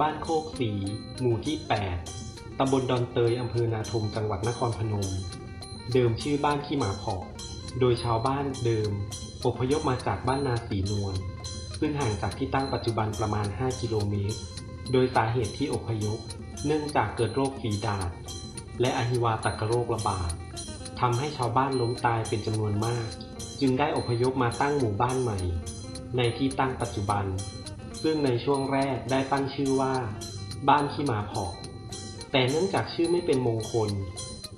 บ้านโคกสี หมู่ที่ 8 ตำบลดอนเตย อำเภอนาทม จังหวัดนครพนม เดิมชื่อบ้านขี้หมาผอกโดยชาวบ้านเดิมอพยพมาจากบ้านนาสีนวล ซึ่งห่างจากที่ตั้งปัจจุบันประมาณ 5 กิโลเมตร โดยสาเหตุที่อพยพ เนื่องจากเกิดโรคฝีดาษและอหิวาตกโรคระบาดทำให้ชาวบ้านล้มตายเป็นจำนวนมาก จึงได้อพยพมาตั้งหมู่บ้านใหม่ ในที่ตั้งปัจจุบัน ซึ่งในช่วงแรกได้ตั้งชื่อว่า บ้านขี้หมาผอกแต่เนื่องจากชื่อไม่เป็นมงคล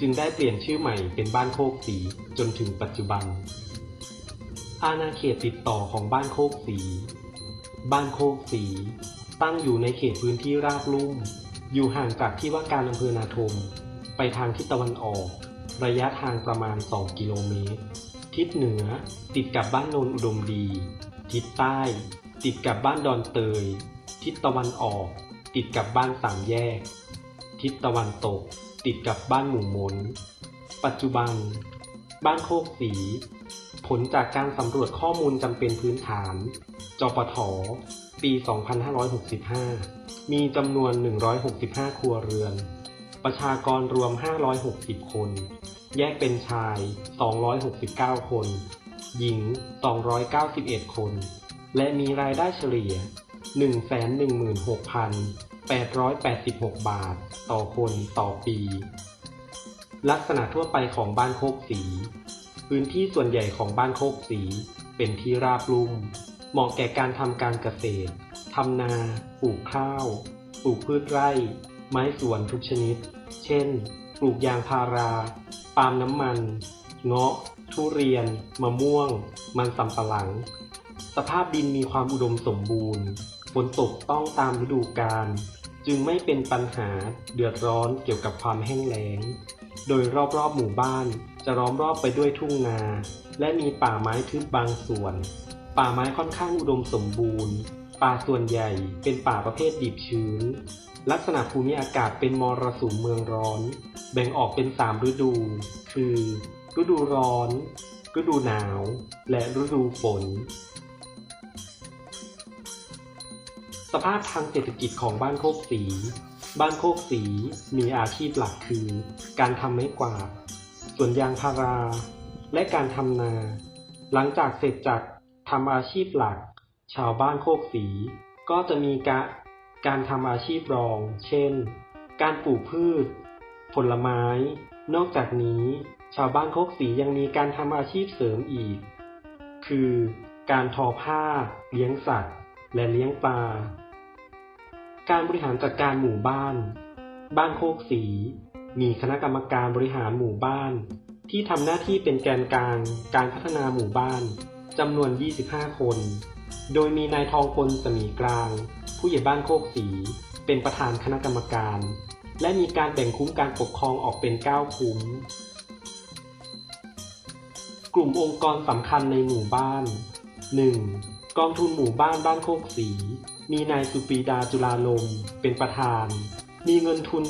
จึงได้เปลี่ยนชื่อใหม่เป็นบ้านโคกสีจนถึงปัจจุบัน อาณาเขตติดต่อของบ้านโคกสี บ้านโคกสี ตั้งอยู่ในเขตพื้นที่ราบลุ่ม อยู่ห่างจากที่ว่าการอำเภอนาทม ไปทางทิศตะวันออก ระยะทางประมาณ 2 กิโลเมตร ทิศเหนือติดกับบ้านโนนอุดมดี ทิศใต้ ติดกับบ้านดอนเตย ทิศตะวันออก ติดกับบ้านสามแยก ทิศตะวันตก ติดกับบ้านหมู่มน ปัจจุบัน บ้านโคกสี ผลจากการสำรวจข้อมูลจำเป็นพื้นฐาน จปท ปี 2565 มีจำนวน 165 ครัวเรือน ประชากรรวม 560 คน แยกเป็นชาย 269 คน หญิง 291 คน และมีรายได้เฉลี่ย 116,886 บาท ต่อคนต่อปี ลักษณะทั่วไปของบ้านโคกสี พื้นที่ส่วนใหญ่ของบ้านโคกสีเป็นที่ราบลุ่ม เหมาะแก่การทำการเกษตร ทำนา ปลูกข้าว ปลูกพืชไร่ ไม้สวนทุกชนิด เช่น ปลูกยางพารา ปาล์มน้ำมัน เงาะ ทุเรียน มะม่วง มันสำปะหลัง สภาพดินมีความอุดมสมบูรณ์ฝนตกต้องตามฤดูกาลจึงไม่เป็นปัญหาเดือดร้อนเกี่ยวกับความแห้งแล้ง โดยรอบๆหมู่บ้านจะล้อมรอบไปด้วยทุ่งนา และมีป่าไม้ทึบบางส่วน ป่าไม้ค่อนข้างอุดมสมบูรณ์ ป่าส่วนใหญ่เป็นป่าประเภทดิบชื้น ลักษณะภูมิอากาศเป็นมรสุมเมืองร้อน แบ่งออกเป็นสามฤดู คือ ฤดูร้อน ฤดูหนาว และฤดูฝน สภาพทางเศรษฐกิจของบ้านโคกสี บ้านโคกสีมีอาชีพหลักคือ การทำไม้กวาดสวนยางพารา และการทำนา หลังจากเสร็จจากทำอาชีพหลัก ชาวบ้านโคกสี ก็จะมีกะการทำอาชีพรอง เช่น การปลูกพืช ผลไม้ นอกจากนี้ ชาวบ้านโคกสียังมีการทำอาชีพเสริมอีก คือ การทอผ้า เลี้ยงสัตว์ และเลี้ยงปลา การบริหารจัดการหมู่บ้าน บ้านโคกสี มีคณะกรรมการบริหารหมู่บ้าน ที่ทำหน้าที่เป็นแกนกลาง การพัฒนาหมู่บ้านจำนวน 25 คน โดยมีนายทองพลสมีกลาง ผู้ใหญ่บ้านโคกสี เป็นประธานคณะกรรมการ และมีการแบ่งคุ้มการปกครองออกเป็น 9 คุ้ม กลุ่มองค์กรสำคัญในหมู่บ้าน 1. กองทุนหมู่บ้านบ้านโคกสี มีนายสุปีดาจุลาลมเป็นประธาน มีเงินทุน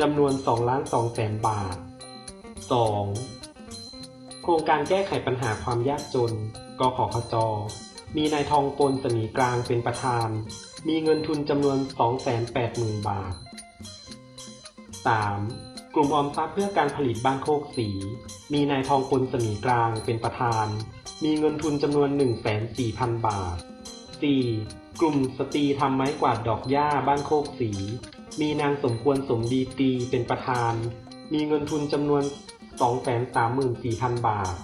จำนวน2ล้าน2แสนบาท 2. โครงการแก้ไขปัญหาความยากจน กขขจมีนายทองปนสมีกลางเป็นประธาน มีเงินทุนจำนวน 280,000 บาท 3. กลุ่มออมทรัพย์เพื่อการผลิตบ้านโคกสี มีนายทองปนสมีกลางเป็นประธาน มีเงินทุนจำนวน 1,400,000 บาท 4. กลุ่มสตรีทำไม้กวาดดอกหญ้าบ้านโคกสี มีนางสมควรสมดีตีเป็นประธาน มีเงินทุนจำนวน 234,000 บาท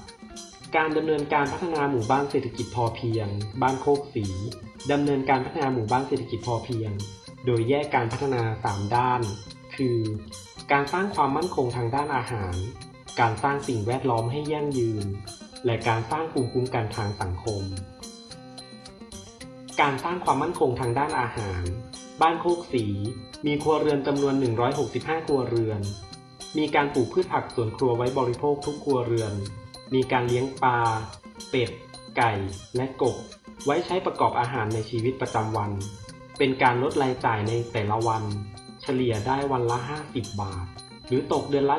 การดำเนินการพัฒนาหมู่บ้านเศรษฐกิจพอเพียง บ้านโคกสีดำเนินการพัฒนาหมู่บ้านเศรษฐกิจพอเพียง โดยแยกการพัฒนา 3 ด้าน คือ การสร้างความมั่นคงทางด้านอาหาร การสร้างสิ่งแวดล้อมให้ยั่งยืน และการสร้างภูมิคุ้มกันทางสังคม การสร้างความมั่นคงทางด้านอาหาร บ้านโคกสีมีครัวเรือนจำนวน 165 ครัวเรือน มีการปลูกพืชผักสวนครัวไว้บริโภคทุกครัวเรือน มีการเลี้ยงปลา เป็ด ไก่ และกบ ไว้ใช้ประกอบอาหารในชีวิตประจำวัน เป็นการลดรายจ่ายในแต่ละวัน เฉลี่ยได้วันละ 50 บาท หรือตกเดือนละ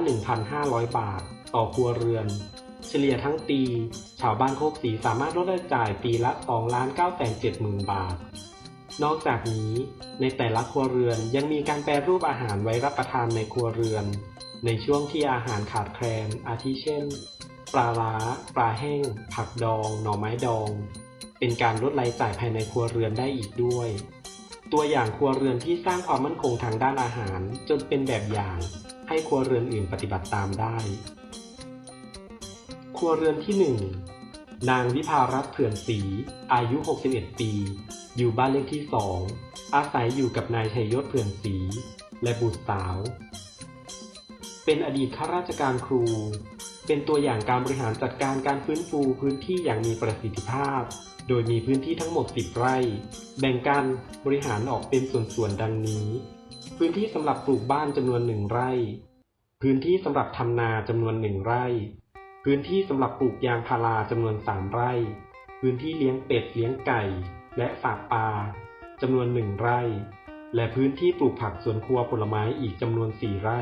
1,500 บาท ต่อครัวเรือน เฉลี่ยทั้งปี ชาวบ้านโคกสีสามารถลดรายจ่ายปีละ2 9 7 0 0 0 0 บาท นอกจากนี้ ในแต่ละครัวเรือนยังมีการแปรรูปอาหารไว้รับประทานในครัวเรือน ในช่วงที่อาหารขาดแคลน อาทิเช่น ปลาล้า ปลาแห้ง ผักดอง หน่อไม้ดอง เป็นการลดรายจ่ายภายในครัวเรือนได้อีกด้วย ตัวอย่างครัวเรือนที่สร้างความมั่นคงทางด้านอาหารจนเป็นแบบอย่าง ให้ครัวเรือนอื่นปฏิบัติตามได้ ครัวเรือนที่หนึ่งนางวิภารัตน์เผื่อนศรีอายุ 61 ปี อยู่บ้านเลขที่สองอาศัยอยู่กับนายชัยยศเผื่อนศรีและบุตรสาว เป็นอดีตข้าราชการครู เป็นตัวอย่างการบริหารจัดการการฟื้นฟูพื้นที่อย่างมีประสิทธิภาพ โดยมีพื้นที่ทั้งหมด 10 ไร่ แบ่งการบริหารออกเป็นส่วนๆดังนี้ พื้นที่สำหรับปลูกบ้านจำนวนหนึ่งไร่ พื้นที่สำหรับทำนาจำนวนหนึ่งไร่ พื้นที่สำหรับปลูกยางพาราจำนวนสามไร่ พื้นที่เลี้ยงเป็ดเลี้ยงไก่ และฝากปลาจำนวนหนึ่งไร่ และพื้นที่ปลูกผักสวนครัวผลไม้อีกจำนวนสี่ไร่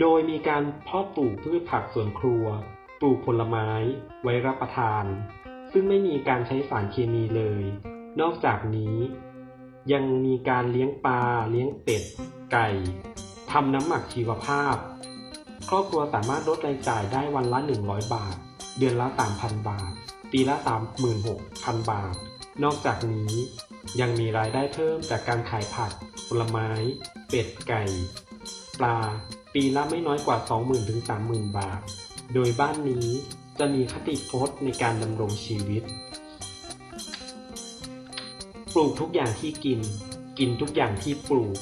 โดยมีการเพาะปลูกพืชผักสวนครัว ปลูกผลไม้ไว้รับประทาน ซึ่งไม่มีการใช้สารเคมีเลย นอกจากนี้ ยังมีการเลี้ยงปลาเลี้ยงเป็ด ไก่ทำน้ำหมักชีวภาพ ครอบครัวสามารถลดรายจ่ายได้วันละ 100 บาท เดือนละ 3,000 บาท ปีละ 36,000 บาท นอกจากนี้ ยังมีรายได้เพิ่มจากการขายผัก ผลไม้ เป็ด ไก่ ปลา ปีละไม่น้อยกว่า 20,000ถึง30,000 บาท โดยบ้านนี้จะมีคติพจน์ในการดำรงชีวิต ปลูกทุกอย่างที่กิน กินทุกอย่างที่ปลูก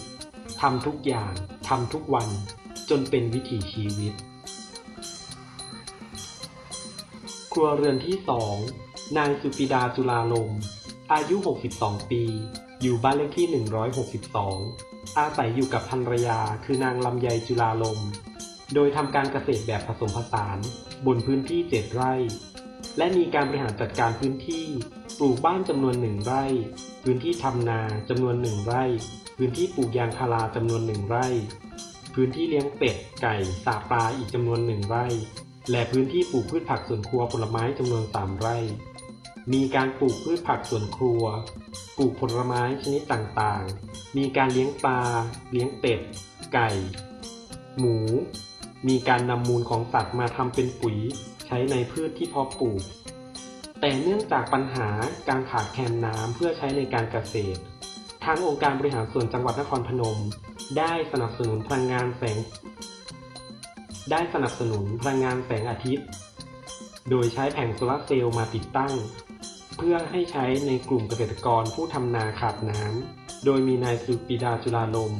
ทำทุกอย่างทำทุกวัน จนเป็นวิถีชีวิต ครัวเรือนที่สองนางสุปิดาจุลาลม อายุ 62 ปี อยู่บ้านเลขที่ 162 อาศัยอยู่กับภรรยาคือนางลำไยจุลาลม โดยทำการเกษตรแบบผสมผสาน บนพื้นที่ 7 ไร่ และมีการบริหารจัดการพื้นที่ ปลูกบ้านจำนวนหนึ่งไร่ พื้นที่ทำนาจำนวนหนึ่งไร่ พื้นที่ปลูกยางพาราจำนวนหนึ่งไร่ พื้นที่เลี้ยงเป็ด ไก่ สาปลาอีกจำนวนหนึ่งไร่ และพื้นที่ปลูกพืชผักสวนครัวผลไม้จำนวนสามไร่ มีการปลูกพืชผักสวนครัว ปลูกผลไม้ชนิดต่างๆ มีการเลี้ยงปลา เลี้ยงเป็ด ไก่ หมู มีการนำมูลของสัตว์มาทำเป็นปุ๋ย ใช้ในพืชที่เพาะปลูก แต่เนื่องจากปัญหาการขาดแคลนน้ำเพื่อใช้ในการเกษตร ทางองค์การบริหารส่วนจังหวัดนครพนม ได้สนับสนุนพลังงานแสง ได้สนับสนุนพลังงานแสงอาทิตย์ โดยใช้แผงโซลาร์เซลล์มาติดตั้ง เพื่อให้ใช้ในกลุ่มเกษตรกรผู้ทำนาขาดน้ำ โดยมีนายสุปิดาจุลาลม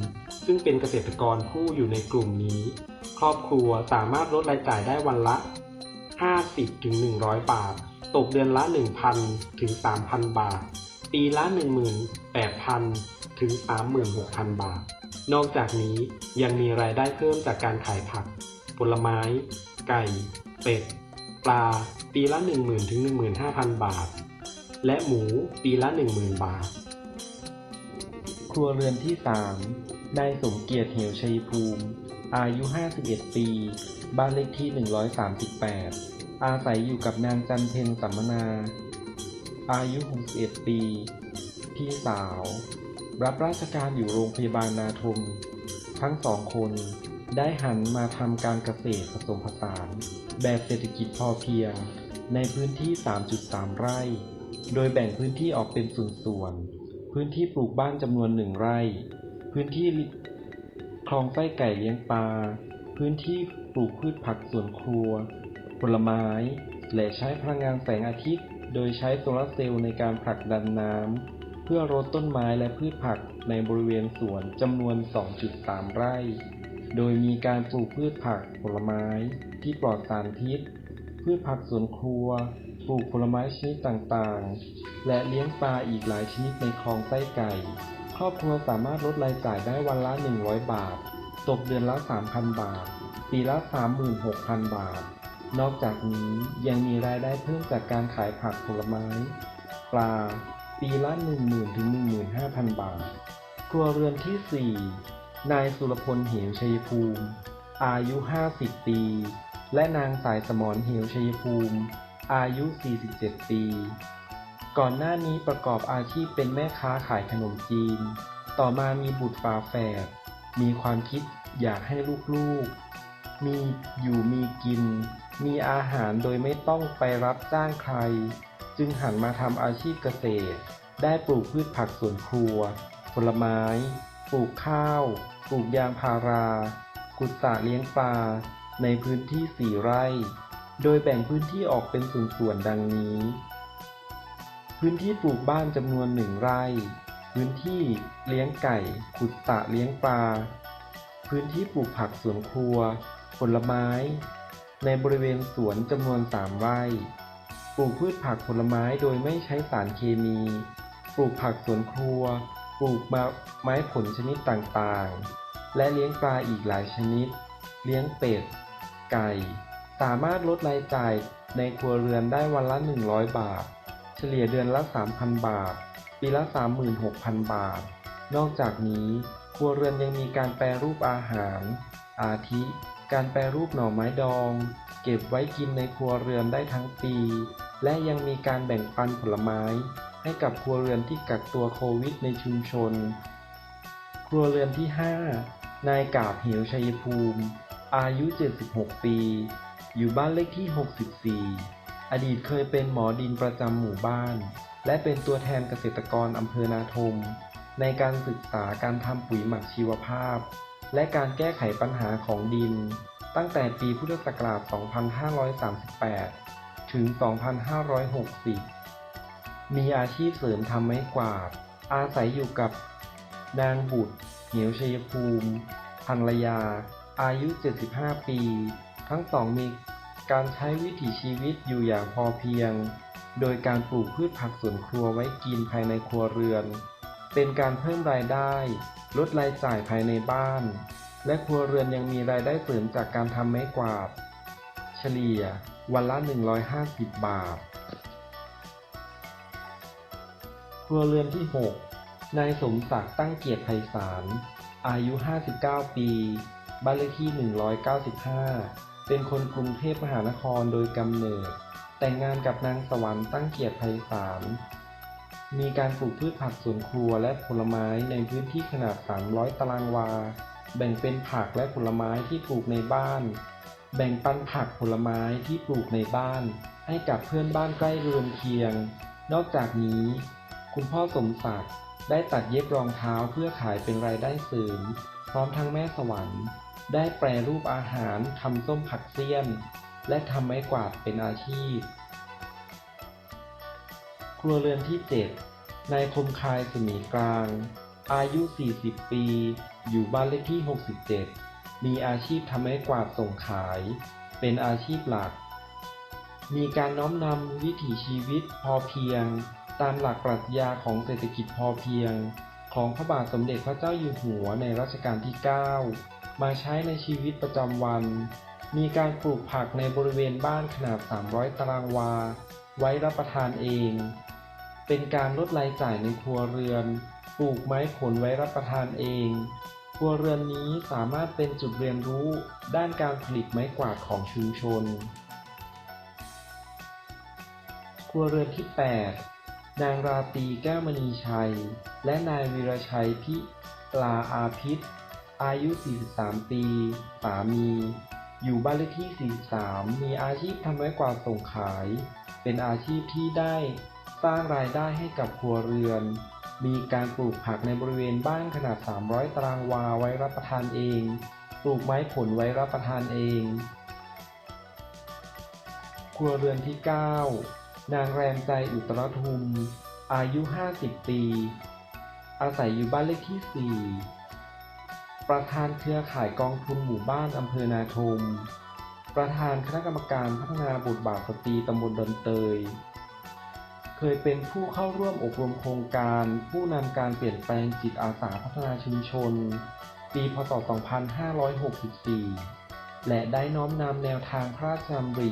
ซึ่งเป็นเกษตรกรผู้อยู่ในกลุ่มนี้ ครอบครัวสามารถลดรายจ่ายได้วันละ 50ถึง100 บาท ตกเดือนละ 1,000 ถึง 3,000 บาท ปีละ 18,000 ถึง 36,000 บาท นอกจากนี้ยังมีรายได้เพิ่มจากการขายผัก ผลไม้ ไก่ เป็ด ปลา ปีละ 10,000ถึง15,000 บาท และหมูปีละ 10,000 บาท ครัวเรือนที่ 3 นายสมเกียรติเหวชัยภูมิ อายุ 51 ปี บ้านเลขที่ 138 อาศัยอยู่กับนางจันเพ็ญสัมมนา อายุ 61 ปี พี่สาว รับราชการอยู่โรงพยาบาลนาทม ทั้งสองคนได้หันมาทำการเกษตรผสมผสาน แบบเศรษฐกิจพอเพียง ในพื้นที่ 3.3 ไร่ โดยแบ่งพื้นที่ออกเป็นส่วนๆ พื้นที่ปลูกบ้านจำนวนหนึ่งไร่ พื้นที่คลองไส้ไก่เลี้ยงปลา พื้นที่ปลูกพืชผักสวนครัว ผลไม้ และใช้พลังงานแสงอาทิตย์ โดยใช้โซลาร์เซลล์ในการผลักดันน้ำ เพื่อรดต้นไม้และพืชผักในบริเวณสวนจำนวน 2.3 ไร่ โดยมีการปลูกพืชผักผลไม้ที่ปลอดสารพิษ พืชผักสวนครัว ปลูกผลไม้ชนิดต่างๆ และเลี้ยงปลาอีกหลายชนิดในคลองไส้ไก่ ครอบครัวสามารถลดรายจ่ายได้วันละ 100 บาท ตกเดือนละ 3,000 บาท ปีละ 36,000 บาท นอกจากนี้ยังมีรายได้เพิ่มจากการขายผักผลไม้ ปลา ปีละ 10,000 ถึง 15,000 บาท ครัวเรือนที่ 4 นายสุรพล เหวชัยภูมิ อายุ 50 ปี และนางสายสมรเหวชัยภูมิ อายุ 47 ปี ก่อนหน้านี้ประกอบอาชีพเป็นแม่ค้าขายขนมจีน ต่อมามีบุตรฝาแฝด มีความคิดอยากให้ลูกๆ มีอยู่มีกิน มีอาหารโดยไม่ต้องไปรับจ้างใคร จึงหันมาทำอาชีพเกษตร ได้ปลูกพืชผักสวนครัว ผลไม้ ปลูกข้าว ปลูกยางพารา ขุดสระเลี้ยงปลา ในพื้นที่สี่ไร่ โดยแบ่งพื้นที่ออกเป็นส่วนๆดังนี้ พื้นที่ปลูกบ้านจำนวนหนึ่งไร่ พื้นที่เลี้ยงไก่ ขุดสระเลี้ยงปลา พื้นที่ปลูกผักสวนครัว ผลไม้ ในบริเวณสวนจำนวนสามไร่ ปลูกพืชผักผลไม้โดยไม่ใช้สารเคมี ปลูกผักสวนครัว ปลูกไม้ผลชนิดต่างๆ และเลี้ยงปลาอีกหลายชนิด เลี้ยงเป็ด ไก่ สามารถลดรายจ่ายในครัวเรือนได้วันละ 100 บาท เฉลี่ยเดือนละ 3,000 บาท ปีละ 36,000 บาท นอกจากนี้ครัวเรือนยังมีการแปรรูปอาหาร อาทิ การแปรรูปหน่อไม้ดอง เก็บไว้กินในครัวเรือนได้ทั้งปี และยังมีการแบ่งปันผลไม้ ให้กับครัวเรือนที่กักตัวโควิดในชุมชน ครัวเรือนที่ 5 นายกาบเหวชัยภูมิ อายุ 76 ปี อยู่บ้านเลขที่ 64 อดีตเคยเป็นหมอดินประจำหมู่บ้าน และเป็นตัวแทนเกษตรกรอำเภอนาทม ในการศึกษาการทำปุ๋ยหมักชีวภาพ และการแก้ไขปัญหาของดิน ตั้งแต่ปีพุทธศักราช 2538 ถึง 2560 มีอาชีพเสริมทำไม้กวาด อาศัยอยู่กับนางบุตร เหนียวชัยภูมิภรรยา อายุ 75 ปี ทั้งสองมีการใช้วิถีชีวิตอยู่อย่างพอเพียง โดยการปลูกพืชผักสวนครัวไว้กินภายในครัวเรือน เป็นการเพิ่มรายได้ ลดรายจ่ายภายในบ้าน และครัวเรือนยังมีรายได้เสริมจากการทำไม้กวาด เฉลี่ย วันละ 150 บาท ครัวเรือนที่ 6 นายสมศักดิ์ตั้งเกียรติไพศาล อายุ 59 ปี บ้านเลขที่ 195 เป็นคนกรุงเทพมหานครโดยกำเนิด แต่งงานกับนางสวรรค์ตั้งเกียรติไพศาล มีการปลูกพืชผักสวนครัวและผลไม้ในพื้นที่ขนาด 300 ตารางวา แบ่งเป็นผักและผลไม้ที่ปลูกในบ้าน แบ่งปันผักผลไม้ที่ปลูกในบ้านให้กับเพื่อนบ้านใกล้เรือนเคียง นอกจากนี้ คุณพ่อสมศักดิ์ได้ตัดเย็บรองเท้าเพื่อขายเป็นรายได้เสริม พร้อมทั้งแม่สวรรค์ ได้แปรรูปอาหารทำส้มผักเสี้ยน และทำไม้กวาดเป็นอาชีพ ครัวเรือนที่ 7 นายคมคายสมีกลาง อายุ 40 ปี อยู่บ้านเลขที่ 67 มีอาชีพทำไม้กวาดส่งขาย เป็นอาชีพหลัก มีการน้อมนำวิถีชีวิตพอเพียง ตามหลักปรัชญาของเศรษฐกิจพอเพียง ของพระบาทสมเด็จพระเจ้าอยู่หัวในรัชกาลที่ 9 มาใช้ในชีวิตประจำวัน มีการปลูกผักในบริเวณบ้านขนาด 300 ตารางวา ไว้รับประทานเอง เป็นการลดรายจ่ายในครัวเรือน ปลูกไม้ผลไว้รับประทานเอง ครัวเรือนนี้สามารถเป็นจุดเรียนรู้ด้านการผลิตไม้กวาดของชุมชน ครัวเรือนที่ 8 นางราตีแก้วมณีชัย และนายวีรชัยพิลาอาพิษ อายุ 43 ปี สามี อยู่บ้านเลขที่ 43 มีอาชีพทำไม้กวาดส่งขาย เป็นอาชีพที่ได้สร้างรายได้ให้กับครัวเรือน มีการปลูกผักในบริเวณบ้านขนาด 300 ตารางวาไว้รับประทานเอง ปลูกไม้ผลไว้รับประทานเอง ครัวเรือนที่ 9 นางแรมใจอุตรทุม อายุ 50 ปี อาศัยอยู่บ้านเลขที่ 4 ประธานเครือข่ายกองทุนหมู่บ้านอำเภอนาทม ประธานคณะกรรมการพัฒนาบทบาทสตรีตำบลดอนเตย เคยเป็นผู้เข้าร่วมอบรมโครงการ ผู้นำการเปลี่ยนแปลงจิตอาสาพัฒนาชุมชน ปีพศ 2564 และได้น้อมนำแนวทางพระราชดำริ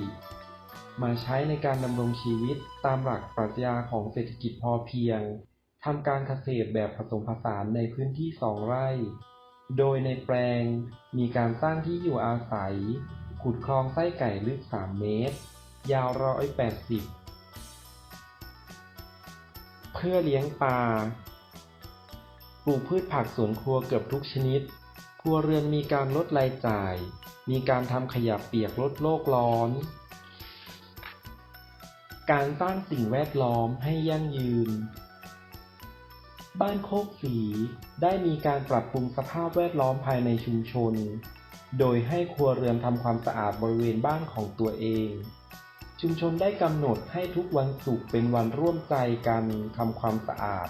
มาใช้ในการดำรงชีวิตตามหลักปรัชญาของเศรษฐกิจพอเพียงทำการเกษตรแบบผสมผสานในพื้นที่สองไร่ โดยในแปลงมีการสร้างที่อยู่อาศัย ขุดคลองไส้ไก่ลึก 3 เมตร ยาว 180 พื่อเลี้ยงปลา ปลูกพืชผักสวนครัวเกือบทุกชนิด ครัวเรือนมีการลดรายจ่าย มีการทำขยะเปียกลดโลกร้อน การสร้างสิ่งแวดล้อมให้ยั่งยืน บ้านโคกศรีได้มีการปรับปรุงสภาพแวดล้อมภายในชุมชน โดยให้ครัวเรือนทำความสะอาดบริเวณบ้านของตัวเอง ชุมชนได้กำหนดให้ทุกวันศุกร์เป็นวันร่วมใจกันทำความสะอาด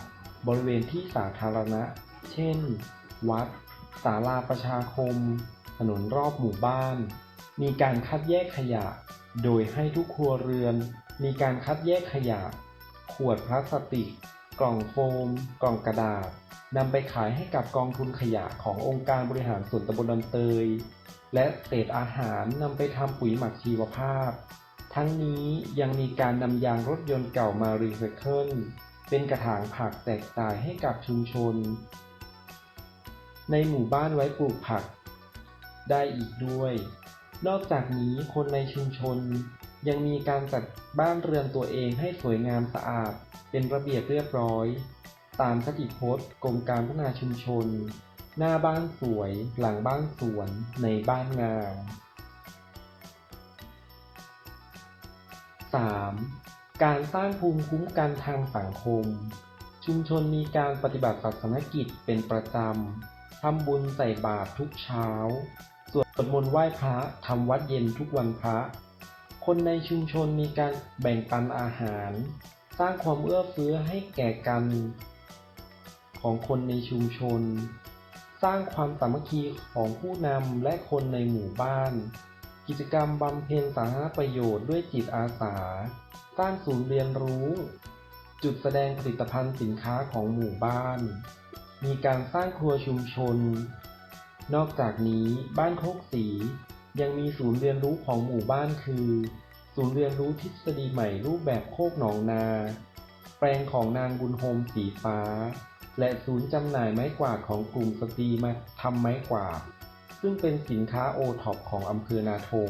บริเวณที่สาธารณะ เช่น วัด ศาลาประชาคม ถนนรอบหมู่บ้าน มีการคัดแยกขยะ โดยให้ทุกครัวเรือน มีการคัดแยกขยะ ขวดพลาสติก กล่องโฟม กล่องกระดาษนำไปขายให้กับกองทุนขยะขององค์การบริหารส่วนตำบลดอนเตย และเศษอาหารนำไปทำปุ๋ยหมักชีวภาพ ทั้งนี้ยังมีการนำยางรถยนต์เก่ามารีไซเคิลเป็นกระถางผักแจกจ่ายให้กับชุมชน ในหมู่บ้านไว้ปลูกผัก ได้อีกด้วย นอกจากนี้คนในชุมชน ยังมีการจัดบ้านเรือนตัวเองให้สวยงามสะอาด เป็นระเบียบเรียบร้อย ตามคติพจน์กรมการพัฒนาชุมชน หน้าบ้านสวย หลังบ้านสวน ในบ้านงาม 3. การสร้างภูมิคุ้มกันทางสังคม ชุมชนมีการปฏิบัติศาสนกิจเป็นประจำ ทำบุญใส่บาตรทุกเช้า สวดมนต์ไหว้พระ ทำวัดเย็นทุกวันพระ คนในชุมชนมีการแบ่งปันอาหาร สร้างความเอื้อเฟื้อให้แก่กัน ของคนในชุมชน สร้างความสามัคคีของผู้นำและคนในหมู่บ้าน กิจกรรมบำเพ็ญสาธารณประโยชน์ด้วยจิตอาสา สร้างศูนย์เรียนรู้ จุดแสดงผลิตภัณฑ์สินค้าของหมู่บ้าน มีการสร้างครัวชุมชน นอกจากนี้บ้านโคกศรียังมีศูนย์เรียนรู้ของหมู่บ้านคือ ศูนย์เรียนรู้ทฤษฎีใหม่รูปแบบโคกหนองนา แปลงของนางบุญโฮมสีฟ้า และศูนย์จำหน่ายไม้กวาดของกลุ่มสตรีมาทำไม้กวาด ซึ่งเป็นสินค้าโอท็อปของอำเภอนาทง